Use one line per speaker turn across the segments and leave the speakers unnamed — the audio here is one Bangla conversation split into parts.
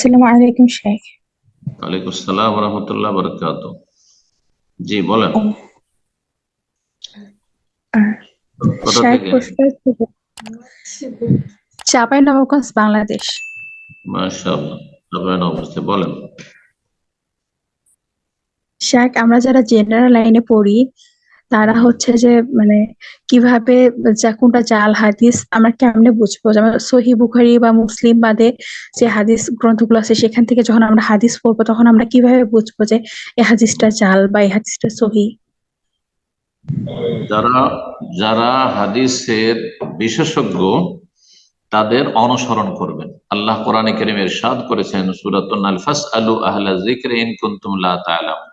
আসসালামু আলাইকুম শেখ।
ওয়ালাইকুম আসসালাম রহমতুল্লাহ বরকাত জি বলেন।
শেখ চাপাই নবাবগঞ্জ বাংলাদেশ।
মাশাআল্লাহ আপনার অবস্থা বলেন।
শেখ আমরা যারা জেনারেল লাইনে পড়ি তারা হচ্ছে যে মানে কীভাবে কোনটা জাল হাদিস আমরা কেমনে বুঝব? যেমন সহি বুখারি বা মুসলিম বাদে যে হাদিস গ্রন্থগুলো আছে, সেখান থেকে যখন আমরা হাদিস পড়ব, তখন আমরা কীভাবে বুঝব যে এই হাদিসটা জাল বা এই হাদিসটা সহি
যারা যারা হাদিসের বিশেষজ্ঞ, তাদের অনুসরণ করবেন। আল্লাহ কোরআনে কারীম ইরশাদ করেছেন, সূরাতুন নাল ফাসআলু আহলা যিকরি ইন কুনতুম লা তা'লামুন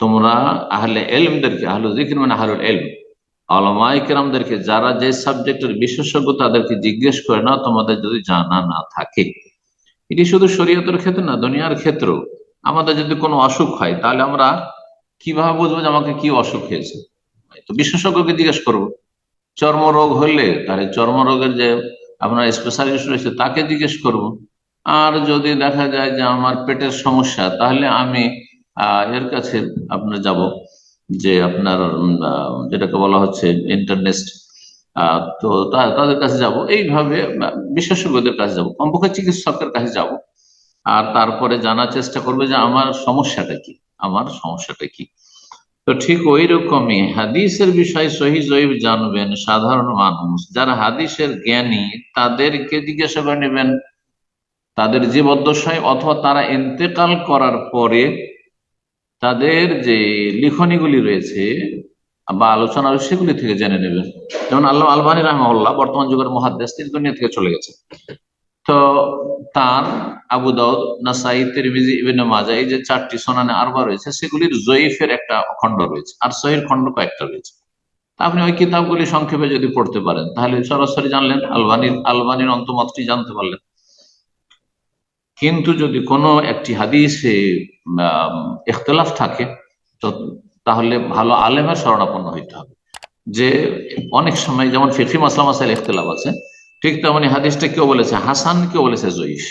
তোমরা আহলে ইলমদেরকে আহলু যিকর মানে আহলুল এলম। উলামায়ে কেরামদেরকে যারা যে সাবজেক্টের বিশেষজ্ঞ তাদেরকে জিজ্ঞেস করে না, তোমাদের যদি জানা না থাকে। এটি শুধু শরীয়তের ক্ষেত্রে না, দুনিয়ার ক্ষেত্রেও। আমাদের যদি কোনো অসুখ হয়, তাহলে আমরা কীভাবে বুঝব যে আমাকে কি অসুখ হয়েছে? তো বিশেষজ্ঞকে জিজ্ঞেস করব। চর্মরোগ হলে, তাহলে চর্মরোগের যে আপনার স্পেশালিস্ট রয়েছে, তাকে জিজ্ঞেস করব। আর যদি দেখা যায় যে আমার পেটের সমস্যা, তাহলে আমি এর কাছে আপনার যাব যে আপনার যেটাকে বলা হচ্ছে ইন্টারনেস্ট তো তাদের কাছে যাব। এইভাবে বিশেষজ্ঞদের কাছে যাব। কমপক্ষে চিকিৎসকের কাছে যাব। আর তারপরে জানার চেষ্টা করবে যে আমার সমস্যাটা কি, আমার সমস্যাটা কি। তো ঠিক ওই রকমই হাদিসের বিষয় সহি জয়ীব জানবেন সাধারণ মানুষ। যারা হাদিসের জ্ঞানী, তাদেরকে জিজ্ঞাসা করে নেবেন, তাদের জীবদ্দশায় অথবা তারা ইন্তেকাল করার পরে তাদের যে লিখনীগুলি রয়েছে বা আলোচনা সেগুলি থেকে জেনে নেবেন। যেমন আল্লাহ আলবানী রহমাল্লাহ বর্তমান যুগের মহাদেশ তিনি দুনিয়া থেকে চলে গেছে তো তার আবু দাউদ, নাসাই, তিরমিজি, ইবনে মাজা এই যে চারটি সোনানে আরবা রয়েছে, সেগুলির জয়ীফের একটা খণ্ড রয়েছে, আর সহির খণ্ড কয়েকটা রয়েছে। আপনি ওই কিতাবগুলি সংক্ষেপে যদি পড়তে পারেন, তাহলে সরাসরি জানলেন, আলবানির আলবানির অন্তমতটি জানতে পারলেন। কিন্তু যদি কোনো একটি হাদিসে ইখতলাফ থাকে, তো তাহলে ভালো আলেমের শরণাপন্ন হইতে হবে। যে অনেক সময় যেমন ফিফি মাসলা মাসাইল ইখতলাফ আছে, ঠিক তেমনি হাদিসটা কেউ বলেছে, হাসান কেউ বলেছে জয়ীফ